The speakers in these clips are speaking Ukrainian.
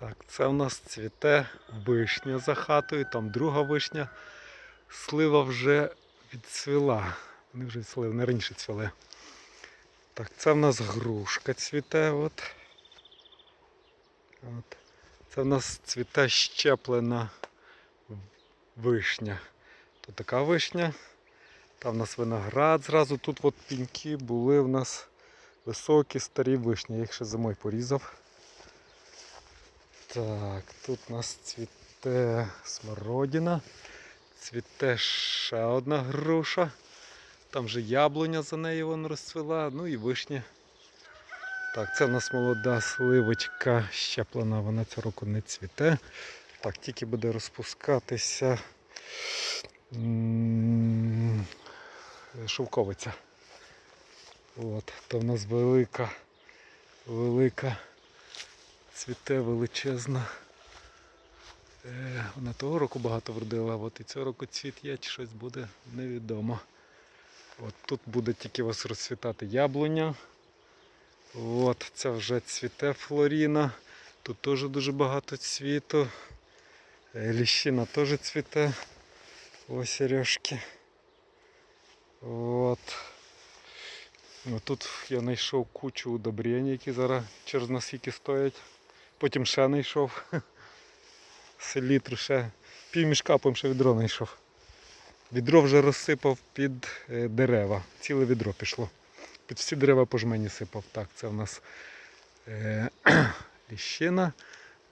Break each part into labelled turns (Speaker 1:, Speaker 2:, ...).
Speaker 1: Так, це в нас цвіте вишня за хатою, там друга вишня. Слива вже відцвіла. Вони вже відцвіли, вони раніше цвіли. Так, це в нас грушка цвіте. От. От. Це в нас цвіте щеплена вишня. Тут така вишня. Там у нас виноград зразу. Тут от піньки були в нас високі старі вишні. Я їх ще зимою порізав. Так, тут у нас цвіте смородина. Цвіте ще одна груша. Там же яблуня за нею вон розцвіла. Ну і вишня. Так, це в нас молода сливочка щеплена, вона цього року не цвіте. Так, тільки буде розпускатися шовковиця. От, то в нас велика, велика, цвіте величезна. Е, вона того року багато вродила, от і цього року цвіт є, чи щось буде невідомо. От тут буде тільки у вас розцвітати яблуня. От, це вже цвіте Флоріна. Тут теж дуже багато цвіту. Е, Ліщина теж цвіте. Ось сережки. От. Ну, тут я знайшов кучу удобрень, які зараз через наскільки стоять. Потім ще знайшов. Селітру ще пів мішка, потім ще відро знайшов. Відро вже розсипав під е, дерева. Ціле відро пішло. Під всі дерева по жмені сипав. Так, це в нас е, ліщина.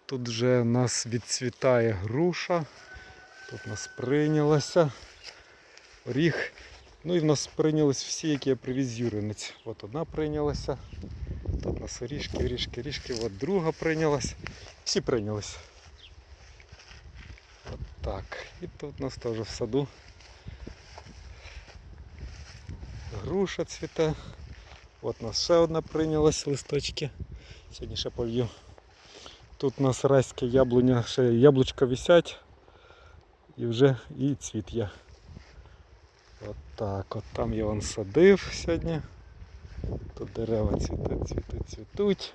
Speaker 1: Тут вже в нас відцвітає груша. Тут в нас прийнялася оріх. Ну і в нас прийнялись всі, які я привіз Юринець. От одна прийнялася. Тут у нас орішки, орішки, орішки. От друга прийнялась. Всі прийнялись. От так. І тут у нас теж в саду. Груша цвіте. От у нас ще одна прийнялась листочки. Сьогодні ще полью. Тут у нас райське яблуня, ще яблучка висять. І вже і цвіт є. От так, от там я вон садив сьогодні. Тут дерева цвітуть, цвітуть, цвітуть.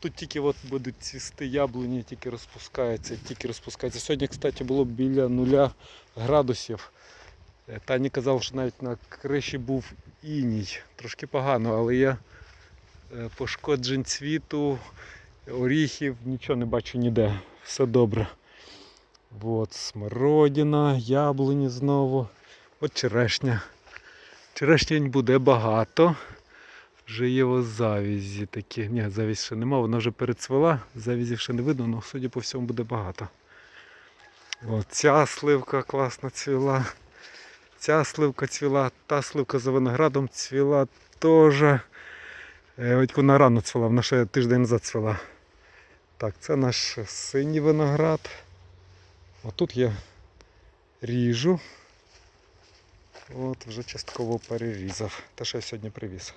Speaker 1: Тут тільки от будуть цвісти яблуні, тільки розпускаються, тільки розпускаються. Сьогодні, кстати, було біля нуля градусів. Е, Тані казав, що навіть на криші був іній. Трошки погано, але я е, пошкоджень цвіту, оріхів, нічого не бачу ніде. Все добре. От смородина, яблуні знову. От черешня. Черешнянь буде багато. Вже є ось завізі такі. Ні, завізь ще нема, вона вже перецвела, завізів ще не видно, але судя по всьому буде багато. Ця сливка класно цвіла. Ця сливка цвіла, та сливка за виноградом цвіла теж. Е, Ось вона рано цвіла, вона ще тиждень назад цвіла. Так, це наш синій виноград. Отут я ріжу. От вже частково перерізав. Те, що я сьогодні привіз.